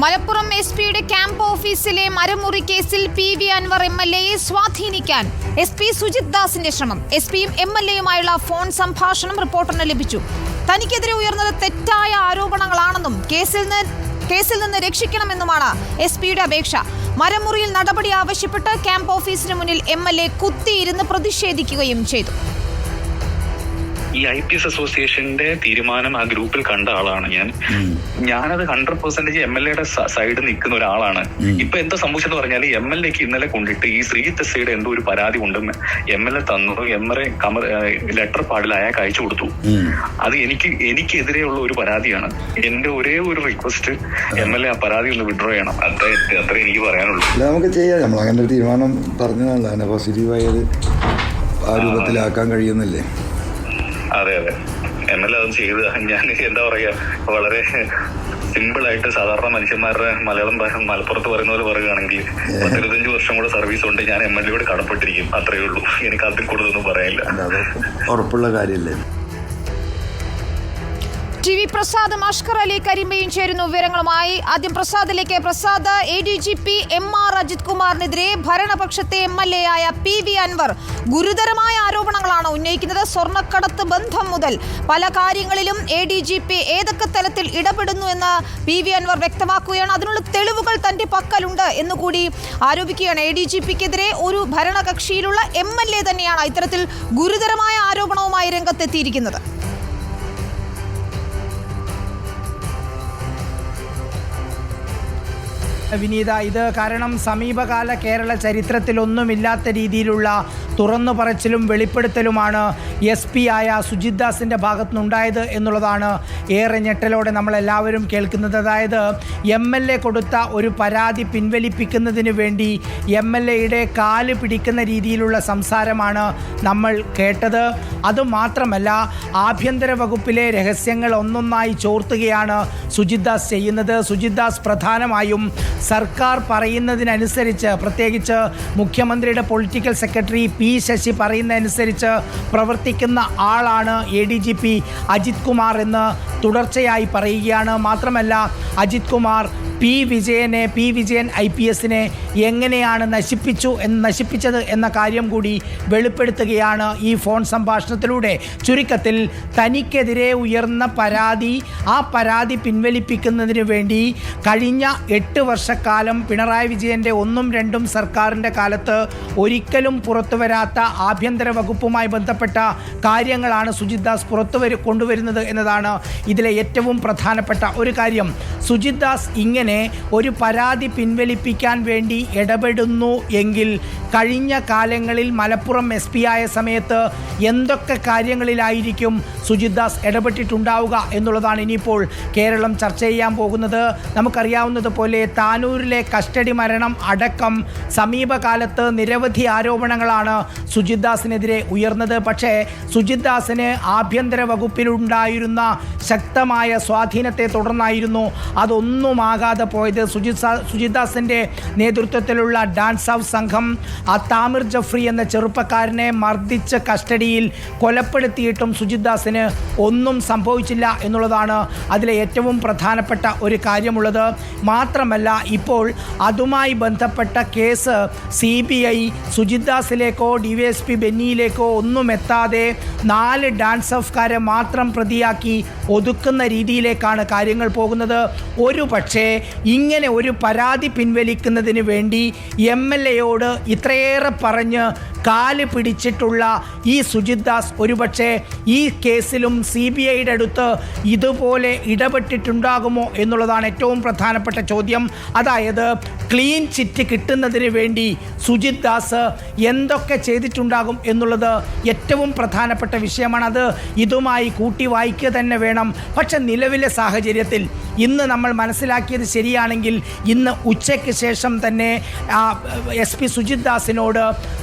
Malappuram S പിയുടെ camp ഓഫീസിലെ മരമുറി കേസിൽ P V Anvar M L എയെ സ്വാധീനിക്കാൻ എസ് പി സുജിത് ദാസിന്റെ ശ്രമം. എസ് പിയും എം എൽ എയുമായുള്ള ഫോൺ സംഭാഷണം റിപ്പോർട്ടറിന് ലഭിച്ചു. തനിക്കെതിരെ ഉയർന്നത് തെറ്റായ ആരോപണങ്ങളാണെന്നും കേസിൽ നിന്ന് കേസിൽ നിന്ന് രക്ഷിക്കണമെന്നുമാണ് എസ് പിയുടെ അപേക്ഷ. മരമുറിയിൽ നടപടി ആവശ്യപ്പെട്ട് ക്യാമ്പ് ഓഫീസിന് മുന്നിൽ എം എൽ എ കുത്തിയിരുന്ന് പ്രതിഷേധിക്കുകയും ചെയ്തു. ഈ ഐ പി എസ് അസോസിയേഷന്റെ തീരുമാനം ആ ഗ്രൂപ്പിൽ കണ്ട ആളാണ് ഞാൻ. ഞാനത് ഹൺഡ്രഡ് പെർസെന്റേജ് എം എൽ എയുടെ സൈഡ് നിൽക്കുന്ന ഒരാളാണ്. ഇപ്പൊ എന്താ സംഭവിച്ചെന്ന് പറഞ്ഞാൽ എം എൽ എക്ക് ഇന്നലെ കൊണ്ടിട്ട് ഈ ശ്രീ തെസ്സയുടെ എന്തോ ഒരു പരാതി ഉണ്ടെന്ന് എം എൽ എ തന്നു എം എൽ എ കമർ ലെറ്റർ പാടിൽ അയാൾക്ക് അയച്ചു കൊടുത്തു. അത് എനിക്ക് എനിക്കെതിരെയുള്ള ഒരു പരാതിയാണ്. എന്റെ ഒരേ ഒരു റിക്വസ്റ്റ് എം എൽ എ ആ പരാതി ഒന്ന് വിഡ്രോ ചെയ്യണം. അത്രേ അത്രേ എനിക്ക് പറയാനുള്ളൂ. നമുക്ക് ചെയ്യാം. നമ്മൾ അങ്ങനെ ഒരു തീരുമാനം പറഞ്ഞതല്ല പോസിറ്റീവായത് ആ രൂപത്തിലാക്കാൻ കഴിയുന്നില്ലേ? അതെ അതെ. എന്നല്ല അതും ചെയ്ത്. ഞാൻ എന്താ പറയാ വളരെ സിമ്പിൾ ആയിട്ട് സാധാരണ മനുഷ്യന്മാരുടെ മലയാളം ഭാഷ മലപ്പുറത്ത് പറയുന്ന പോലെ പറയുകയാണെങ്കിൽ പത്തിരുപത്തഞ്ച് വർഷം കൂടെ സർവീസ് ഉണ്ട്. ഞാൻ എം എൽ എയോട് കടപ്പെട്ടിരിക്കും. അത്രയേ ഉള്ളൂ. എനിക്ക് അതിൽ കൂടുതലൊന്നും പറയാനില്ല. ഉറപ്പുള്ള കാര്യമല്ലേ? ടി വി പ്രസാദ് അഷ്കർ അലി കരിമ്പയും ചേരുന്നു വിവരങ്ങളുമായി. ആദ്യം പ്രസാദിലേക്ക്. Prasad A D G P M R Ajith കുമാറിനെതിരെ ഭരണപക്ഷത്തെ എം എൽ എ ആയ പി വി അൻവർ ഗുരുതരമായ ആരോപണങ്ങളാണ് ഉന്നയിക്കുന്നത് സ്വർണക്കടത്ത് ബന്ധം മുതൽ. പല കാര്യങ്ങളിലും എ ഡി ജി പി ഏതൊക്കെ തലത്തിൽ ഇടപെടുന്നു എന്ന് പി വി അൻവർ വ്യക്തമാക്കുകയാണ്. അതിനുള്ള തെളിവുകൾ തന്റെ പക്കലുണ്ട് എന്നുകൂടി ആരോപിക്കുകയാണ്. എ ഡി ജി പിക്കെതിരെ ഒരു ഭരണകക്ഷിയിലുള്ള എം എൽ എ തന്നെയാണ് ഇത്തരത്തിൽ ഗുരുതരമായ ആരോപണവുമായി രംഗത്തെത്തിയിരിക്കുന്നത്. വിനീത ഇത് കാരണം സമീപകാല കേരള ചരിത്രത്തിലൊന്നുമില്ലാത്ത രീതിയിലുള്ള തുറന്നു പറച്ചിലും വെളിപ്പെടുത്തലുമാണ് എസ് പി ആയ സുജിത് ദാസിന്റെ ഭാഗത്തുനിന്നുണ്ടായത് എന്നുള്ളതാണ് ഏറെ ഞെട്ടലോടെ നമ്മളെല്ലാവരും കേൾക്കുന്നത്. അതായത് എം എൽ എ കൊടുത്ത ഒരു പരാതി പിൻവലിപ്പിക്കുന്നതിന് വേണ്ടി എം എൽ എയുടെ കാൽ പിടിക്കുന്ന രീതിയിലുള്ള സംസാരമാണ് നമ്മൾ കേട്ടത്. അതുമാത്രമല്ല ആഭ്യന്തര വകുപ്പിലെ രഹസ്യങ്ങൾ ഒന്നൊന്നായി ചോർത്തുകയാണ് സുജിത് ദാസ് ചെയ്യുന്നത്. സുജിത് ദാസ് പ്രധാനമായും സർക്കാർ പറയുന്നതിനനുസരിച്ച് പ്രത്യേകിച്ച് മുഖ്യമന്ത്രിയുടെ പൊളിറ്റിക്കൽ സെക്രട്ടറി പി ശശി പറയുന്നതനുസരിച്ച് പ്രവർത്തിക്കുന്ന ആളാണ് A D G P Ajith Kumar എന്ന് തുടർച്ചയായി പറയുകയാണ്. മാത്രമല്ല അജിത് കുമാർ പി വിജയനെ പി വിജയൻ ഐ പി എസിനെ എങ്ങനെയാണ് നശിപ്പിച്ചു എന്ന് നശിപ്പിച്ചത് എന്ന കാര്യം കൂടി വെളിപ്പെടുത്തുകയാണ് ഈ ഫോൺ സംഭാഷണത്തിലൂടെ. ചുരുക്കത്തിൽ തനിക്കെതിരെ ഉയർന്ന പരാതി ആ പരാതി പിൻവലിപ്പിക്കുന്നതിന് വേണ്ടി കഴിഞ്ഞ എട്ട് വർഷക്കാലം പിണറായി വിജയന്റെ ഒന്നും രണ്ടും സർക്കാരിന്റെ കാലത്ത് ഒരിക്കലും പുറത്തു വരാത്ത ആഭ്യന്തര വകുപ്പുമായി ബന്ധപ്പെട്ട കാര്യങ്ങളാണ് സുജിത് ദാസ് പുറത്തു വരു കൊണ്ടുവരുന്നത് എന്നതാണ് ഇതിലെ ഏറ്റവും പ്രധാനപ്പെട്ട ഒരു കാര്യം. സുജിത് ദാസ് ഇങ്ങനെ ഒരു പരാതി പിൻവലിപ്പിക്കാൻ വേണ്ടി ഇടപെടുന്നു എങ്കിൽ കഴിഞ്ഞ കാലങ്ങളിൽ മലപ്പുറം എസ് പി ആയ സമയത്ത് എന്തൊക്കെ കാര്യങ്ങളിലായിരിക്കും സുജിത് ദാസ് ഇടപെട്ടിട്ടുണ്ടാവുക എന്നുള്ളതാണ് ഇനിയിപ്പോൾ കേരളം ചർച്ച ചെയ്യാൻ പോകുന്നത്. നമുക്കറിയാവുന്നതുപോലെ താനൂരിലെ കസ്റ്റഡി മരണം അടക്കം സമീപകാലത്ത് നിരവധി ആരോപണങ്ങളാണ് സുജിത് ദാസിനെതിരെ ഉയർന്നത്. പക്ഷേ സുജിത് ദാസിന് ആഭ്യന്തര വകുപ്പിലുണ്ടായിരുന്ന ശക്തമായ സ്വാധീനത്തെ തുടർന്നായിരുന്നു. അതൊന്നുമാകാതെ പോയത് സുജിത് സുജിദാസിന്റെ നേതൃത്വത്തിലുള്ള ഡാൻസ് ഹൗസ് സംഘം ആ താമിർ ജഫ്രി എന്ന ചെറുപ്പക്കാരനെ മർദ്ദിച്ച് കസ്റ്റഡിയിൽ കൊലപ്പെടുത്തിയിട്ടും സുജിത് ദാസിന് ഒന്നും സംഭവിച്ചില്ല എന്നുള്ളതാണ് അതിലെ ഏറ്റവും പ്രധാനപ്പെട്ട ഒരു കാര്യമുള്ളത്. മാത്രമല്ല ഇപ്പോൾ അതുമായി ബന്ധപ്പെട്ട case C B I Sujith ദാസിലേക്കോ D Y S P ബെന്നിയിലേക്കോ ഒന്നും എത്താതെ നാല് ഡാൻസ് ഓഫ്കാരെ മാത്രം പ്രതിയാക്കി ഒതുക്കുന്ന രീതിയിലേക്കാണ് കാര്യങ്ങൾ പോകുന്നത്. ഒരു പക്ഷേ ഇങ്ങനെ ഒരു പരാതി പിൻവലിക്കുന്നതിന് വേണ്ടി എം എൽ എയോട് ഇത്രയേറെ പറഞ്ഞ് കാൽ പിടിച്ചിട്ടുള്ള ഈ സുജിത് ദാസ് ഒരുപക്ഷെ ഈ കേസിലും സി ബി ഐയുടെ അടുത്ത് ഇതുപോലെ ഇടപെട്ടിട്ടുണ്ടാകുമോ എന്നുള്ളതാണ് ഏറ്റവും പ്രധാനപ്പെട്ട ചോദ്യം. അതായത് ക്ലീൻ ചിറ്റ് കിട്ടുന്നതിന് വേണ്ടി സുജിത് ദാസ് എന്തൊക്കെ ചെയ്തിട്ടുണ്ടാകും എന്നുള്ളത് ഏറ്റവും പ്രധാനപ്പെട്ട വിഷയമാണ് അത് ഇതുമായി കൂട്ടി വായിക്കുക തന്നെ വേണം. പക്ഷെ നിലവിലെ സാഹചര്യത്തിൽ ഇന്ന് നമ്മൾ മനസ്സിലാക്കിയത് ശരിയാണെങ്കിൽ ഇന്ന് ഉച്ചയ്ക്ക് ശേഷം തന്നെ എസ് പി സുജിത് ദാസിനോട്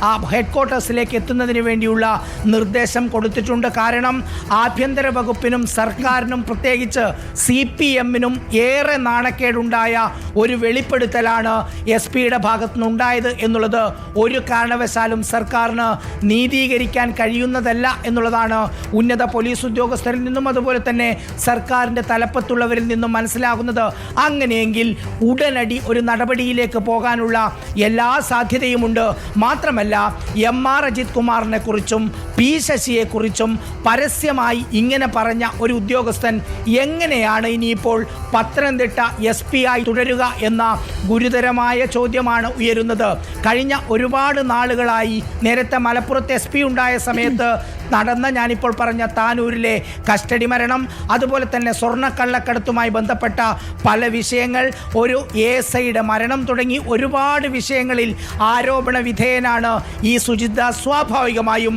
ആ ഹെഡ് ഹെഡ്ക്വാർട്ടേഴ്സിലേക്ക് എത്തുന്നതിന് വേണ്ടിയുള്ള നിർദ്ദേശം കൊടുത്തിട്ടുണ്ട്. കാരണം ആഭ്യന്തര വകുപ്പിനും സർക്കാരിനും പ്രത്യേകിച്ച് സി പി എമ്മിനും ഏറെ നാണക്കേടുണ്ടായ ഒരു വെളിപ്പെടുത്തലാണ് എസ് പിയുടെ ഭാഗത്തുനിന്നുണ്ടായത് എന്നുള്ളത്. ഒരു കാരണവശാലും സർക്കാരിന് നീതീകരിക്കാൻ കഴിയുന്നതല്ല എന്നുള്ളതാണ് ഉന്നത പോലീസ് ഉദ്യോഗസ്ഥരിൽ നിന്നും അതുപോലെ തന്നെ സർക്കാരിന്റെ തലപ്പത്തുള്ളവരിൽ നിന്നും മനസ്സിലാകുന്നത്. അങ്ങനെയെങ്കിൽ ഉടനടി ഒരു നടപടിയിലേക്ക് പോകാനുള്ള എല്ലാ സാധ്യതയുമുണ്ട്. മാത്രമല്ല എം ആർ അജിത് കുമാറിനെ കുറിച്ചും പി ശശിയെക്കുറിച്ചും പരസ്യമായി ഇങ്ങനെ പറഞ്ഞ ഒരു ഉദ്യോഗസ്ഥൻ എങ്ങനെയാണ് ഇനിയിപ്പോൾ പത്തനംതിട്ട എസ് പി ആയി തുടരുക എന്ന ഗുരുതരമായ ചോദ്യമാണ് ഉയരുന്നത്. കഴിഞ്ഞ ഒരുപാട് നാളുകളായി നേരത്തെ മലപ്പുറത്ത് എസ് പി ഉണ്ടായ സമയത്ത് നടന്ന ഞാനിപ്പോൾ പറഞ്ഞ താനൂരിലെ കസ്റ്റഡി മരണം അതുപോലെ തന്നെ സ്വർണക്കള്ളക്കടത്തുമായി ബന്ധപ്പെട്ട പല വിഷയങ്ങൾ ഒരു എ എസ് ഐയുടെ മരണം തുടങ്ങി ഒരുപാട് വിഷയങ്ങളിൽ ആരോപണ വിധേയനാണ് ഈ സുജിത. സ്വാഭാവികമായും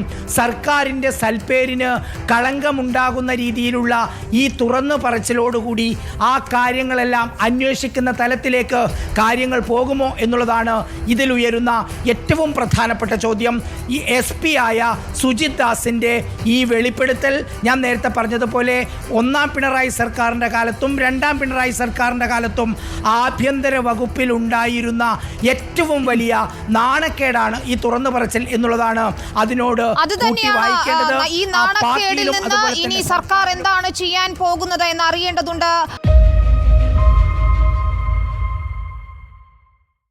സർക്കാരിന്റെ സൽപ്പേരിന് കളങ്കമുണ്ടാകുന്ന രീതിയിലുള്ള ഈ തുറന്നു പറച്ചിലോടുകൂടി ആ കാര്യങ്ങളെല്ലാം അന്വേഷിക്കുന്ന തലത്തിലേക്ക് കാര്യങ്ങൾ പോകുമോ എന്നുള്ളതാണ് ഇതിലുയരുന്ന ഏറ്റവും പ്രധാനപ്പെട്ട ചോദ്യം. ഈ എസ് പി ആയ സുജിത് ദാസിന്റെ ഈ വെളിപ്പെടുത്തൽ ഞാൻ നേരത്തെ പറഞ്ഞതുപോലെ ഒന്നാം പിണറായി സർക്കാരിന്റെ കാലത്തും രണ്ടാം പിണറായി സർക്കാരിന്റെ കാലത്തും ആഭ്യന്തര വകുപ്പിൽ ഉണ്ടായിരുന്ന ഏറ്റവും വലിയ നാണക്കേടാണ് ഈ തുറന്നു പറച്ചിൽ എന്നുള്ളതാണ് അതിനോട് അത് വായിക്കേണ്ടത് ഈ നാണക്കേടിൽ നിന്ന് ഇനി സർക്കാർ എന്താണ് ചെയ്യാൻ പോകുന്നത് എന്ന് അറിയേണ്ടതുണ്ട്